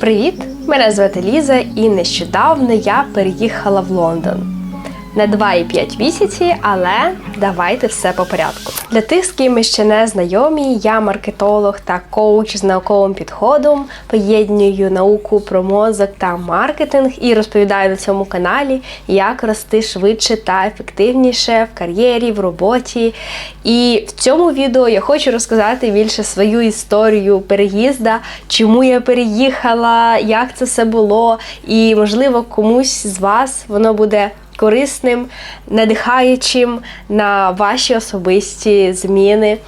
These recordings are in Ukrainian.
Привіт! Мене звати Ліза, і нещодавно я переїхала в Лондон. На 2,5 місяці, але давайте все по порядку. Для тих, з ким ми ще не знайомі, я маркетолог та коуч з науковим підходом, поєднюю науку про мозок та маркетинг і розповідаю на цьому каналі, як рости швидше та ефективніше в кар'єрі, в роботі. І в цьому відео я хочу розказати більше свою історію переїзда, чому я переїхала, як це все було, і можливо комусь з вас воно буде корисним, надихаючим на ваші особисті зміни.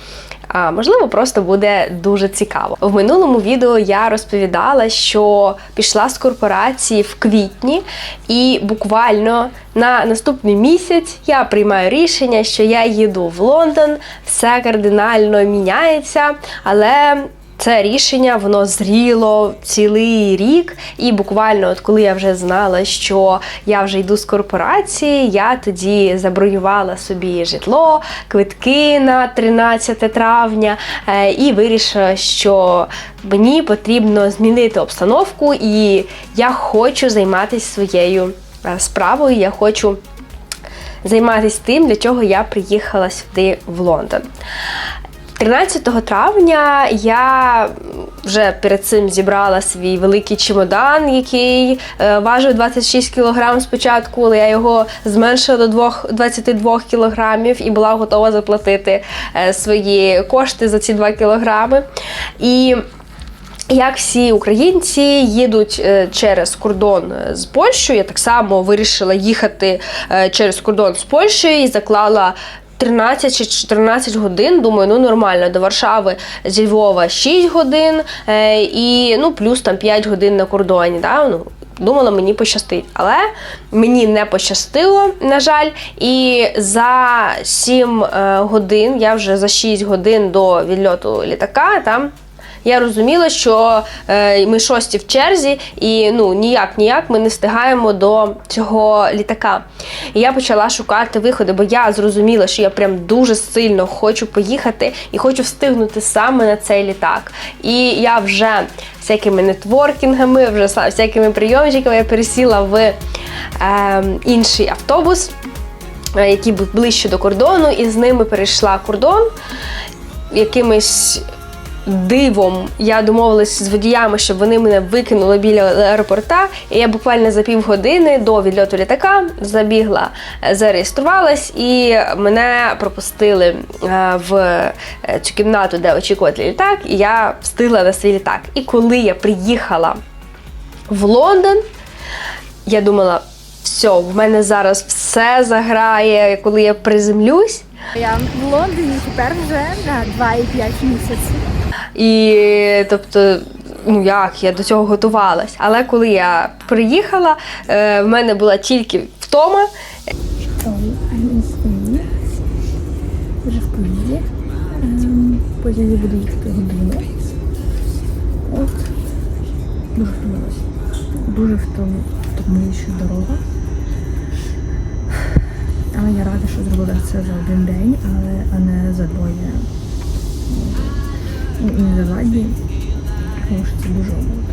А можливо, просто буде дуже цікаво. В минулому відео я розповідала, що пішла з корпорації в квітні, і буквально на наступний місяць я приймаю рішення, що я їду в Лондон, все кардинально міняється, але це рішення воно зріло цілий рік, і буквально, от коли я вже знала, що я вже йду з корпорації, я тоді забронювала собі житло, квитки на 13 травня, е, і вирішила, що мені потрібно змінити обстановку, і я хочу займатися своєю е, справою. Я хочу займатися тим, для чого я приїхала сюди в Лондон. 13 травня я вже перед цим зібрала свій великий чемодан, який е, важив 26 кг спочатку, але я його зменшила до 22 кг і була готова заплатити е, свої кошти за ці 2 кг. І як всі українці їдуть е, через кордон з Польщею, я так само вирішила їхати через кордон з Польщею і заклала 13 чи 14 годин, думаю, ну нормально. До Варшави зі Львова 6 годин е, і ну плюс там 5 годин на кордоні. Да? Ну, Думала, мені пощастить, але мені не пощастило, на жаль. І за 7 е, годин, я вже за 6 годин до відльоту літака там. Я розуміла, що е, ми шості в черзі, і ну ніяк ніяк ми не встигаємо до цього літака. І я почала шукати виходи, бо я зрозуміла, що я прям дуже сильно хочу поїхати і хочу встигнути саме на цей літак. І я вже всякими нетворкінгами, вже всякими прийомчиками я пересіла в е, інший автобус. е, Який був ближче до кордону, і з ними перейшла кордон якимись дивом я домовилася з водіями, щоб вони мене викинули біля аеропорта. І я буквально за півгодини до відльоту літака забігла, е, зареєструвалась, і мене пропустили е, в е, цю кімнату, де очікувати літак, і я встигла на свій літак. І коли я приїхала в Лондон, я думала, все, в мене зараз все заграє, коли я приземлюсь. Я в Лондоні тепер вже на 2,5 місяців. І тобто, ну як я до цього готувалась. Але коли я приїхала, е, в мене була тільки втома. Spain. Вже в Києві. Ем, Потім я буду їхати годину. От. Дуже втомилась. Дуже втом- втомлююча дорога. Але я рада, що зробила це за один день, але а не за двоє. І не за два дні. Тому що це дуже обов'язково.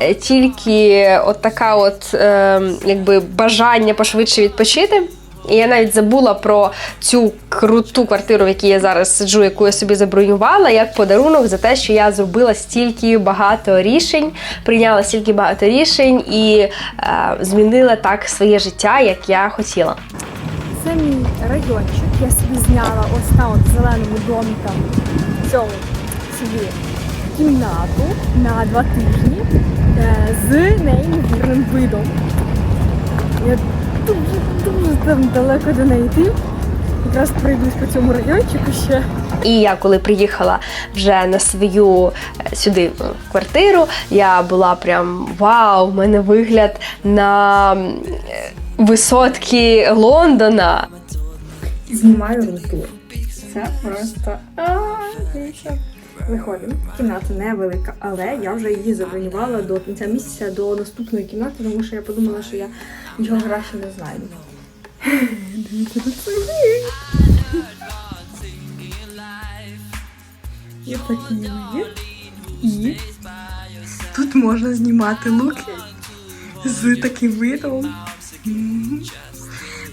Е, Тільки от така от е, якби бажання пошвидше відпочити. І я навіть забула про цю круту квартиру, в якій я зараз сиджу, яку я собі забронювала, як подарунок за те, що я зробила стільки багато рішень, прийняла стільки багато рішень і е, змінила так своє життя, як я хотіла. Це мій райончик. Я собі зняла ось там от зеленому домі там цьому собі кімнату на два тижні е, з неймовірним видом. Я дуже дуже там далеко до неї йти. Якраз пройдусь по цьому райончику ще. І я коли приїхала вже на свою е, сюди е, квартиру, я була прям вау, в мене вигляд на висотки Лондона. Знімаю руту. Це просто дивіться. Виходимо. Кімната невелика, але я вже її забронювала до кінця місяця до наступної кімнати, тому що я подумала, що я нічого краще не знайду. Є такі є. І Тут можна знімати луки з таким видом.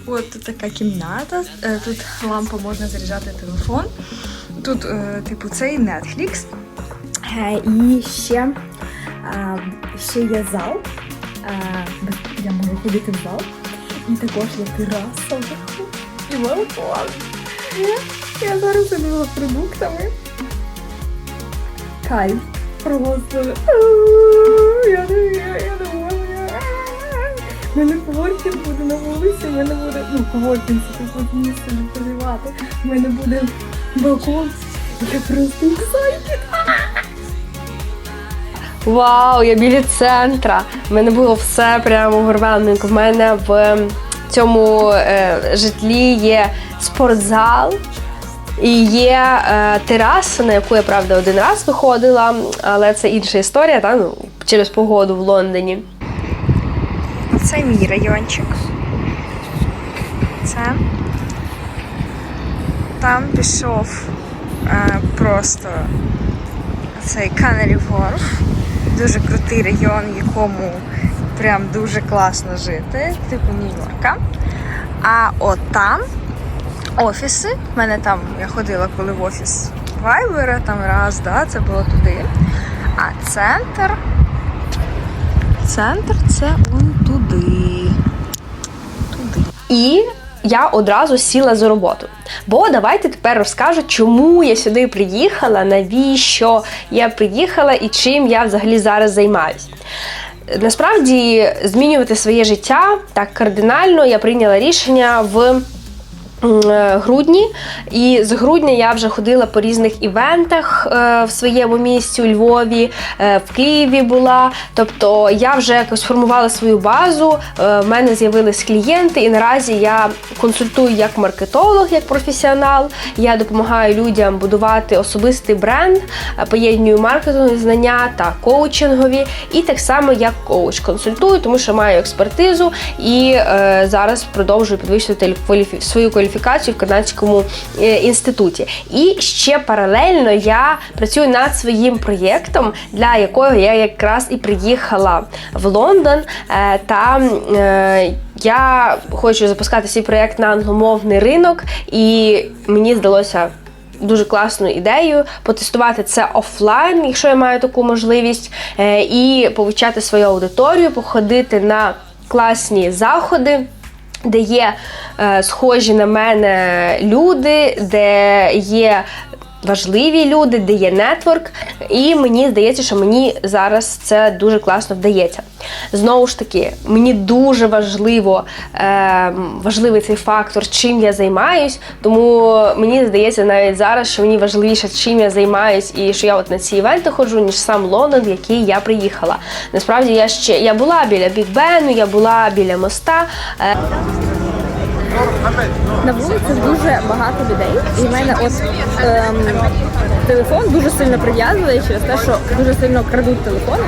От тут така кімната. Е, Тут лампа можна заряджати телефон. Тут, е, типу, цей Netflix. Е, І ще, е, ще є зал. Я можу ходити в зал. І також є тераса вверху. І балкон. Я зараз займала продуктами. Кайф. Просто. Я не я, я не. У мене коворкінг буде на вулиці, у мене буде, ну, коворкінг, це тут місце проживати. У мене буде балкон. Я просто excited. Вау, я біля центра. У мене було все прямо вервенненько. В мене в цьому е, житлі є спортзал. І є е, тераса, на яку я правда один раз виходила, але це інша історія, та, ну, через погоду в Лондоні. Це мій райончик. Це. Там пішов е, просто цей Canary Wharf. Дуже крутий район, якому прям дуже класно жити, типу Нью-Йорка. А от там офіси. У мене там я ходила коли в офіс Вайбера, там раз, да, це було туди. А центр. Центр це он туди. Туди. І я одразу сіла за роботу. Бо давайте тепер розкажу, чому я сюди приїхала, навіщо я приїхала і чим я взагалі зараз займаюсь. Насправді змінювати своє життя так кардинально я прийняла рішення в грудні, і з грудня я вже ходила по різних івентах е, в своєму місті у Львові, е, в Києві була. Тобто я вже якось формувала свою базу. е, В мене з'явились клієнти, і наразі я консультую як маркетолог, як професіонал. Я допомагаю людям будувати особистий бренд, е, поєднюю маркетингові знання та коучингові. І так само як коуч консультую, тому що маю експертизу і е, зараз продовжую підвищувати свою кваліфікацію в канадському е, інституті. І ще паралельно я працюю над своїм проєктом, для якого я якраз і приїхала в Лондон. Е, та е, я хочу запускати свій проєкт на англомовний ринок, і мені здалося дуже класну ідею потестувати це офлайн, якщо я маю таку можливість, і повчати свою аудиторію, походити на класні заходи. Де є е, схожі на мене люди, де є важливі люди, де є нетворк, і мені здається, що мені зараз це дуже класно вдається. Знову ж таки, мені дуже важливо, е, важливий цей фактор, чим я займаюсь, тому мені здається навіть зараз, що мені важливіше, чим я займаюсь, і що я от на ці івенти ходжу, ніж сам Лондон, в який я приїхала. Насправді я ще я була біля Біг Бену, я була біля моста. Е, На вулиці дуже багато людей, і в мене от ем, телефон дуже сильно прив'язує через те, що дуже сильно крадуть телефони.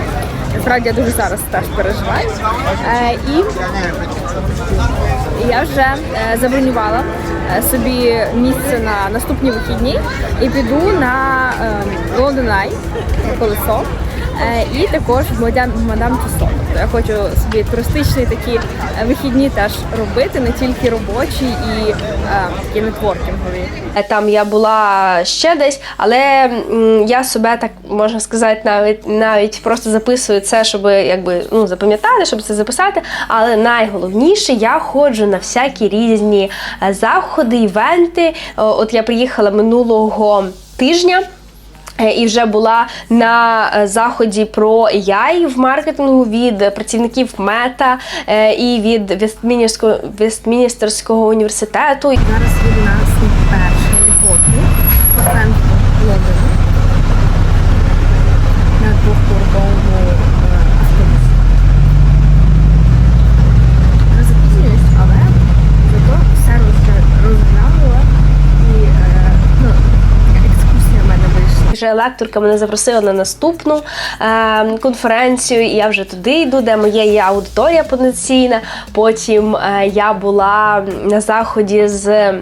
Насправді я дуже зараз теж переживаю. Е, і я вже е, забронювала е, собі місце на наступні вихідні і піду на ем, London Eye колесо. Е, І також мадам, мадам Тюсо. Тобто я хочу собі туристичні такі е, вихідні теж робити, не тільки робочі і е, такі нетворкінгові. Там я була ще десь, але я себе так можна сказати, навіть навіть просто записую це, щоб якби ну запам'ятати, щоб це записати. Але найголовніше, я ходжу на всякі різні заходи, івенти. От я приїхала минулого тижня. Е, І вже була на е, заході про яй в маркетингу від працівників Мета е, і від Вестміністерського, Вестміністерського університету. Зараз від нас перший покій по центру Лондона на двохпорковому автобусі. Я запізнююсь, але зато все роз- розглянула і е, ну, така екскурсія в мене вийшла. Вже лекторка мене запросила на наступну е, конференцію, і я вже туди йду, де моя є аудиторія потенційна. Потім е, я була на заході з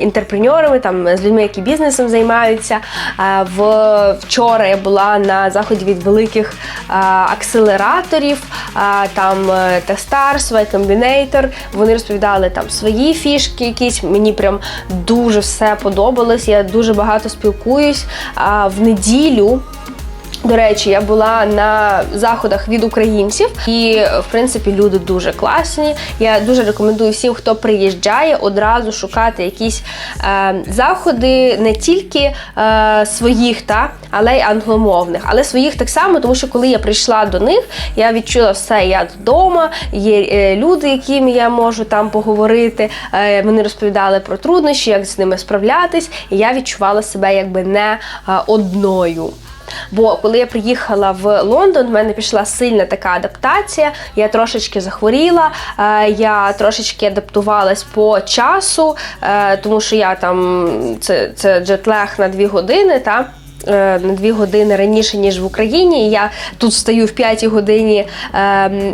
інтерпренерами, там з людьми, які бізнесом займаються. Вчора я була на заході від великих акселераторів, там е, Techstars, Y Combinator. Вони розповідали там свої фішки, якісь мені прям дуже все подобалось. Я дуже багато спілкуюсь. В неділю. До речі, я була на заходах від українців, і в принципі люди дуже класні. Я дуже рекомендую всім, хто приїжджає, одразу шукати якісь е, заходи не тільки е, своїх, та але й англомовних, але своїх так само, тому що коли я прийшла до них, я відчула все, я вдома, є е, люди, яким я можу там поговорити. Е, вони розповідали про труднощі, як з ними справлятись, і я відчувала себе якби не е, одною. Бо коли я приїхала в Лондон, в мене пішла сильна така адаптація. Я трошечки захворіла, е, я трошечки адаптувалась по часу, е, тому що я там це, це джетлег на дві години. Та? Е, На дві години раніше ніж в Україні. І я тут встаю в 5 годині е,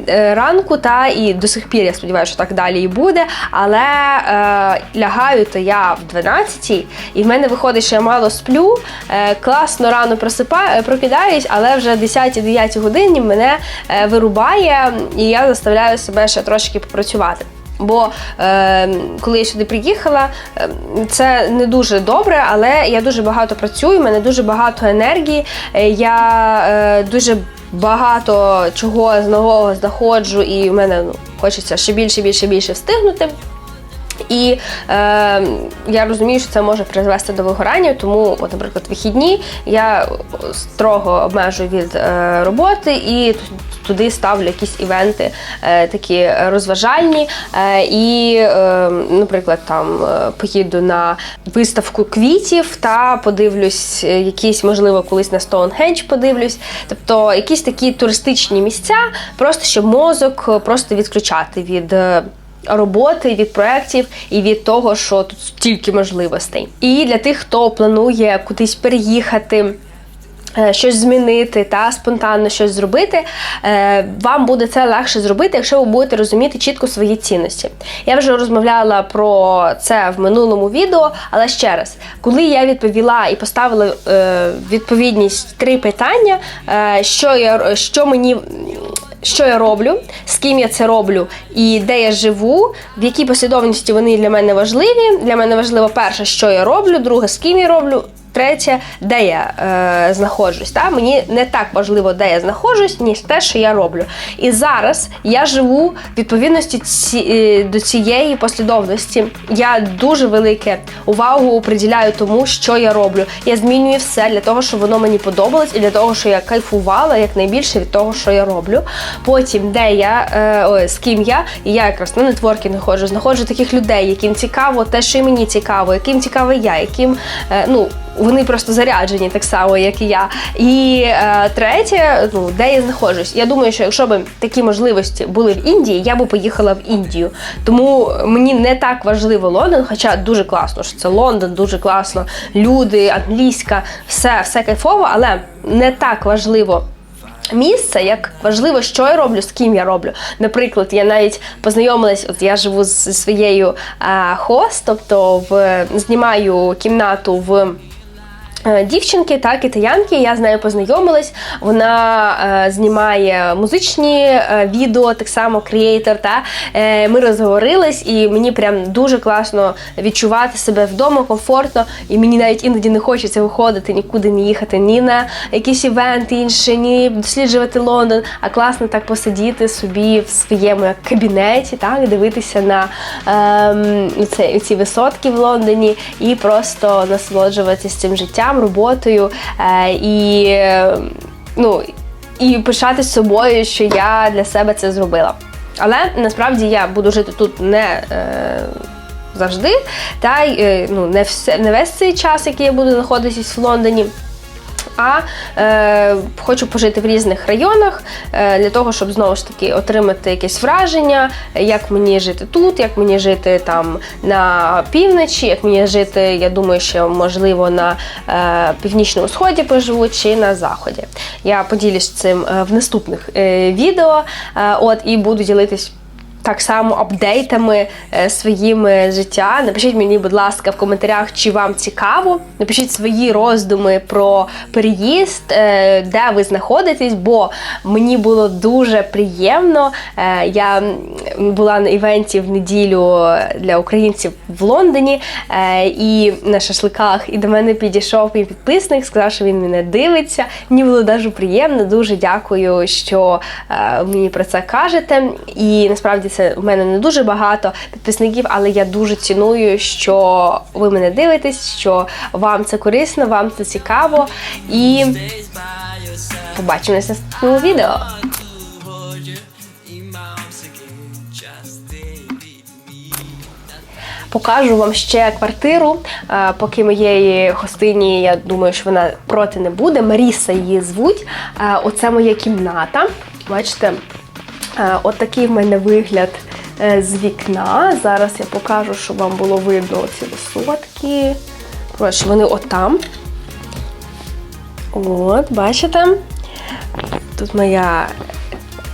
е, ранку, та і до сих пір я сподіваюся, що так далі і буде. Але е, лягаю то я в 12 і в мене виходить, що я мало сплю, е, класно рано просипаю, прокидаюсь, але вже 10-9 годині мене е, вирубає, і я заставляю себе ще трошки попрацювати. Бо е, коли я сюди приїхала, е, це не дуже добре, але я дуже багато працюю, в мене дуже багато енергії. е, Я е, дуже багато чого з нового знаходжу, і в мене ну, хочеться ще більше, більше, більше встигнути. І е, я розумію, що це може призвести до вигорання, тому, от, наприклад, вихідні я строго обмежую від е, роботи і туди ставлю якісь івенти е, такі розважальні. Е, і, е, наприклад, там е, поїду на виставку квітів та подивлюсь е, якісь, можливо, колись на Стоунхендж подивлюсь. Тобто якісь такі туристичні місця, просто щоб мозок е, просто відключати від. Роботи, від проєктів і від того, що тут стільки можливостей. І для тих, хто планує кудись переїхати. е, Щось змінити та спонтанно щось зробити, е, вам буде це легше зробити, якщо ви будете розуміти чітко свої цінності. Я вже розмовляла про це в минулому відео, але ще раз, коли я відповіла і поставила е, відповідність три питання, що я що мені що я роблю, з ким я це роблю і де я живу, в якій послідовності вони для мене важливі. Для мене важливо перше, що я роблю, друге, з ким я роблю. Третє, де я е, знаходжусь. Та? Мені не так важливо, де я знаходжусь, ніж те, що я роблю. І зараз я живу відповідності ці, е, до цієї послідовності. Я дуже велике увагу приділяю тому, що я роблю. Я змінюю все для того, щоб воно мені подобалось, і для того, щоб я кайфувала якнайбільше від того, що я роблю. Потім, де я, е, ой, з ким я, і я якраз на нетворкінг ходжу, знаходжу таких людей, яким цікаво те, що і мені цікаво, яким цікаво я, яким е, ну. Вони просто заряджені так само, як і я. І е, третє, ну де я знаходжусь. Я думаю, що якщо б такі можливості були в Індії, я б поїхала в Індію. Тому мені не так важливо Лондон, хоча дуже класно, що це Лондон, дуже класно. Люди, англійська, все, все кайфово, але не так важливо. Місце, як важливо, що я роблю, з ким я роблю. Наприклад, я навіть познайомилась, от я живу зі своєю а, хост, тобто в знімаю кімнату в. Е, Дівчинки та китаянки, я з нею познайомилась. Вона е, знімає музичні е, відео, так само креатор. Та е, ми розговорились, і мені прям дуже класно відчувати себе вдома, комфортно. І мені навіть іноді не хочеться виходити, нікуди не їхати, ні на якісь івенти інші, ні досліджувати Лондон, а класно так посидіти собі в своєму кабінеті, так дивитися на ем, це, ці висотки в Лондоні і просто насолоджуватися цим життям, роботою е, і ну і пишатись собою, що я для себе це зробила. Але насправді я буду жити тут не. Е, Завжди, та е, ну не все не весь цей час, який я буду знаходитись в Лондоні. А е, хочу пожити в різних районах е, для того, щоб знову ж таки отримати якесь враження, як мені жити тут, як мені жити там на півночі, як мені жити, я думаю, що можливо на е, північному сході поживу чи на заході. Я поділюсь цим е, в наступних е, відео. Е, от і буду ділитись так само апдейтами е, своїми життя. Напишіть мені, будь ласка, в коментарях, чи вам цікаво. Напишіть свої роздуми про переїзд, е, де ви знаходитесь, бо мені було дуже приємно. Е, Я була на івенті в неділю для українців в Лондоні і на шашликах. І до мене підійшов мій підписник, сказав, що він мене дивиться. Мені було дуже приємно. Дуже дякую, що мені про це кажете. І насправді це в мене не дуже багато підписників, але я дуже ціную, що ви мене дивитесь, що вам це корисно, вам це цікаво. І побачимося в наступному відео. Покажу вам ще квартиру, е, поки моєї гостині, я думаю, що вона проти не буде. Маріса її звуть. Е, Оце моя кімната. Бачите, от такий в мене вигляд е, з вікна. Зараз я покажу, щоб вам було видно ці висотки. Коротше, вони отам. От, бачите? Тут моя.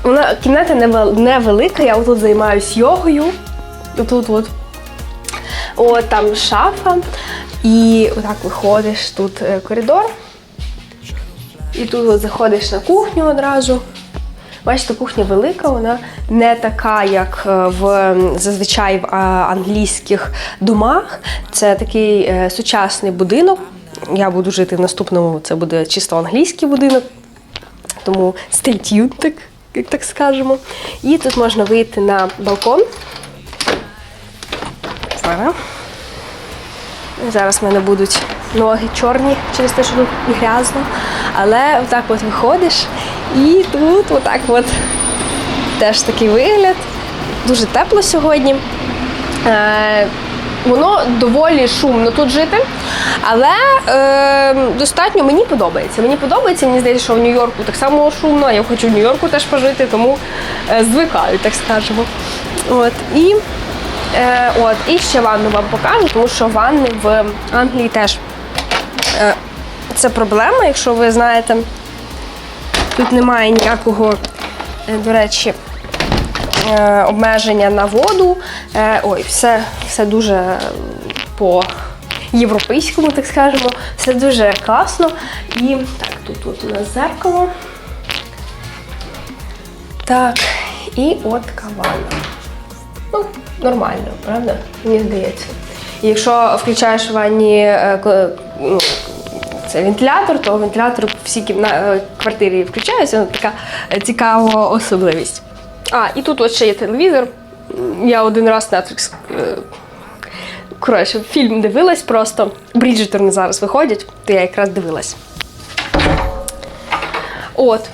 Вона кімната невелика, я отут займаюсь йогою. Отут от. От там шафа. І отак виходиш, тут е, коридор. І тут от заходиш на кухню одразу. Бачите, кухня велика, вона не така, як е, в зазвичай в англійських домах. Це такий е, сучасний будинок. Я буду жити в наступному, це буде чисто англійський будинок. Тому stay tuned, так, як так скажемо. І тут можна вийти на балкон. Зараз. В мене будуть ноги чорні через те, що тут грязно. Але отак от виходиш, і тут отак от теж такий вигляд. Дуже тепло сьогодні. Е, воно доволі шумно тут жити, але е, достатньо мені подобається. Мені подобається, мені здається, що в Нью-Йорку так само шумно, а я хочу в Нью-Йорку теж пожити, тому е, звикаю, так скажемо. От, і Е, от, і ще ванну вам покажу, тому що ванни в Англії теж е, це проблема, якщо ви знаєте. Тут немає ніякого, е, до речі, е, обмеження на воду. Е, ой, все, все дуже по європейському, так скажемо. Все дуже класно. І так, тут, тут у нас зеркало. Так, і от кавана. Ну, нормально, правда? Мені здається. Якщо включаєш в ванні ну, це вентилятор, то вентилятор в всій кімна... е, квартирі включається. Така е, цікава особливість. А, і тут от ще є телевізор. Я один раз Netflix. е, Коротше, фільм дивилась просто. Бріджитерни зараз виходять, то я якраз дивилась. От.